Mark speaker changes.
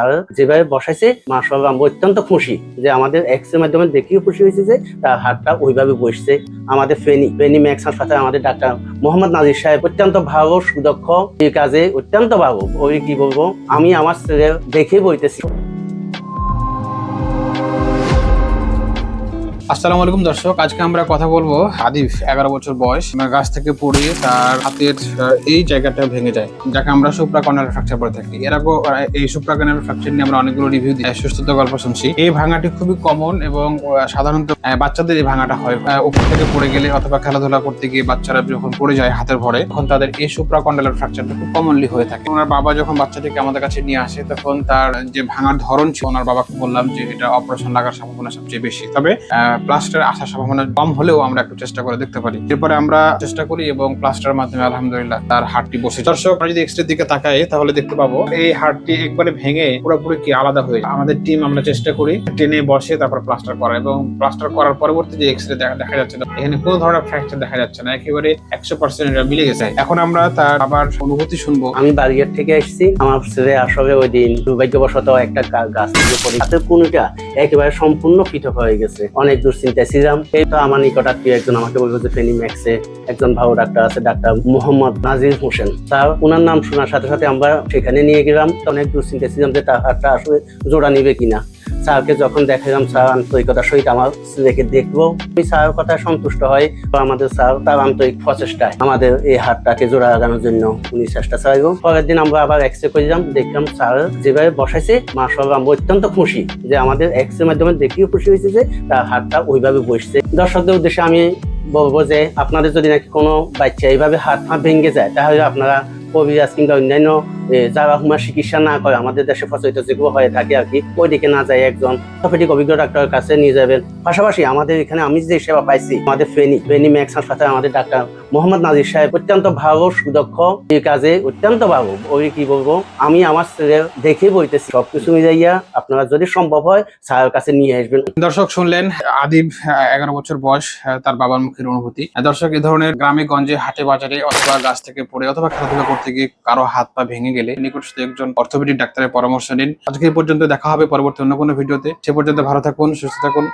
Speaker 1: আর যেভাবে বসাইছে মাসাল্লাহ আমরা অত্যন্ত খুশি যে আমাদের এক্সের মাধ্যমে দেখিও খুশি হয়েছে যে তার হাতটা ওইভাবে বসছে। আমাদের ফেনি ফেনি ম্যাক্স সাথে আমাদের ডাক্তার মোহাম্মদ নাজির সাহেব অত্যন্ত ভালো, সুদক্ষ, এই কাজে অত্যন্ত ভালো। ওই কি বলব? আমি আমার ছেলে দেখে বইতেছি।
Speaker 2: আসসালামু আলাইকুম দর্শক, আজকে আমরা কথা বলব আদিফ এগারো বছর বয়স। গাছ থেকে পড়ে তার হাতের এই জায়গাটা ভেঙে যায়, যাকে আমরা সুপ্রা কর্নাল ফ্র্যাকচার বলে থাকি। এর আগেও এই সুপ্রা কর্নাল ফ্র্যাকচার নিয়ে আমরা অনেকগুলো রিভিউ দিই সুস্থতা গল্প শুনছি। এই ভাঙাটি খুবই কমন এবং সাধারণত বাচ্চাদের এই ভাঙাটা হয়। উপর থেকে পড়ে গেলে অথবা খেলাধুলা করতে গিয়ে বাচ্চারা যখন পড়ে যায় হাতের ভরে, তখন তাদের এই সুপ্রা কন্ডালের ফ্র্যাকচারটা খুব কমনলি হয়ে থাকে। ওনার বাবা যখন বাচ্চাটিকে আমাদের কাছে নিয়ে আসে, তখন তার যে ভাঙার ধরন ছিল, ওনার বাবাকে বললাম যে এটা অপারেশন লাগার সম্ভাবনা সবচেয়ে বেশি। তবে প্লাস্টার আসার সম্ভাবনা কম হলেও আমরা একটু চেষ্টা করে দেখতে পারি। এরপরে আমরা চেষ্টা করি এবং প্লাস্টারের মাধ্যমে আলহামদুলিল্লাহ তার হাড়টি বসে দর্শক, আমরা যদি এক্সরের দিকে তাকাই, তাহলে দেখতে পাবো এই হাড়টি একবারে ভেঙে পুরোপুরি কি আলাদা হয়ে আমাদের টিম আমরা চেষ্টা করি টেনে বসে তারপর প্লাস্টার করা এবং প্লাস্টার করার পরবর্তী যে এক্সরে দেখা যাচ্ছে না এখানে কোনো ধরনের ফ্র্যাকচার দেখা যাচ্ছে না, একেবারে একশো পার্সেন্ট মিলে গেছে। এখন আমরা তার আবার অনুভূতি শুনব।
Speaker 1: আমি বাড়িয়ার থেকে এসেছি। আমার ছেলে আসলে ওই দিন। দুর্ভাগ্যবশত একটা গাছ থেকে পড়ে হাতের কোনটা একেবারে সম্পূর্ণ পৃথক হয়ে গেছে। অনেক দূর চিন্তায় ছিলাম। এই তো আমার নিকটাত্মীয় একজন আমাকে বলব যে, ফেনি ম্যাক্সে একজন ভালো ডাক্তার আছে, ডাক্তার মোহাম্মদ নাজির হোসেন। তা ওনার নাম শোনার সাথে সাথে আমরা সেখানে নিয়ে গেলাম। অনেক দূর চিন্তায় ছিলাম যে তার হাতটা আসলে জোড়া নিবে কিনা। স্যারকে যখন দেখালাম স্যার আন্তরিকতার সহিত আমার ছেলেকে দেখব। আমি স্যারের কথায় সন্তুষ্ট হয় আমাদের স্যার তার আন্তরিক প্রচেষ্টায় আমাদের এই হাতটাকে জোড়া লাগানোর জন্য উনি চেষ্টা চালাইব। পরের দিন আমরা আবার এক্স রে করলাম দেখলাম স্যার যেভাবে বসাইছে মাসাল্লাহ আমরা অত্যন্ত খুশি যে আমাদের এক্সের মাধ্যমে দেখিও খুশি হয়েছে যে তার হাতটা ওইভাবে বসছে। দর্শকদের উদ্দেশ্যে আমি বলব যে আপনাদের যদি নাকি কোনো বাচ্চা এইভাবে হাত হাত ভেঙে যায়, তাহলে আপনারা কবিরাজ কিংবা অন্যান্য এ, যারা হুমার চিকিৎসা না করে আমাদের দেশে প্রচলিত যেগুলো হয়ে থাকে আর কি ওই দিকে না যায় একজন অর্থোপেডিক অভিজ্ঞ ডাক্তারের কাছে নিয়ে যাবেন। পাশাপাশি আমাদের এখানে আমি যে সেবা পাইছি আমাদের ফেনি ফেনি ম্যাক্স হাসপাতালে আমাদের ডাক্তার মোহাম্মদ নাজির সাহেব অত্যন্ত ভালো সুদক্ষ এই কাজে অত্যন্ত ভালো। ওই কি বলব আমি আমার ছেলে দেখে বইতেছি। সবকিছু মিলাইয়া আপনারা যদি সম্ভব হয় স্যারের কাছে নিয়ে আসবেন।
Speaker 2: দর্শক শুনলেন আদিব এগারো বছর বয়স তার বাবার মুখের অনুভূতি। দর্শক এই ধরনের গ্রামে গঞ্জে হাটে বাজারে অথবা গাছ থেকে পড়ে অথবা খেলাধুলা করতে গিয়ে কারও হাত পা ভেঙে গেলে নিকটস্থ একজন অর্থোপেডিক ডাক্তারের পরামর্শ নিন। আজকে পর্যন্ত দেখা হবে পরবর্তী অন্য কোনো ভিডিওতে। সে পর্যন্ত ভালো থাকুন, সুস্থ থাকুন।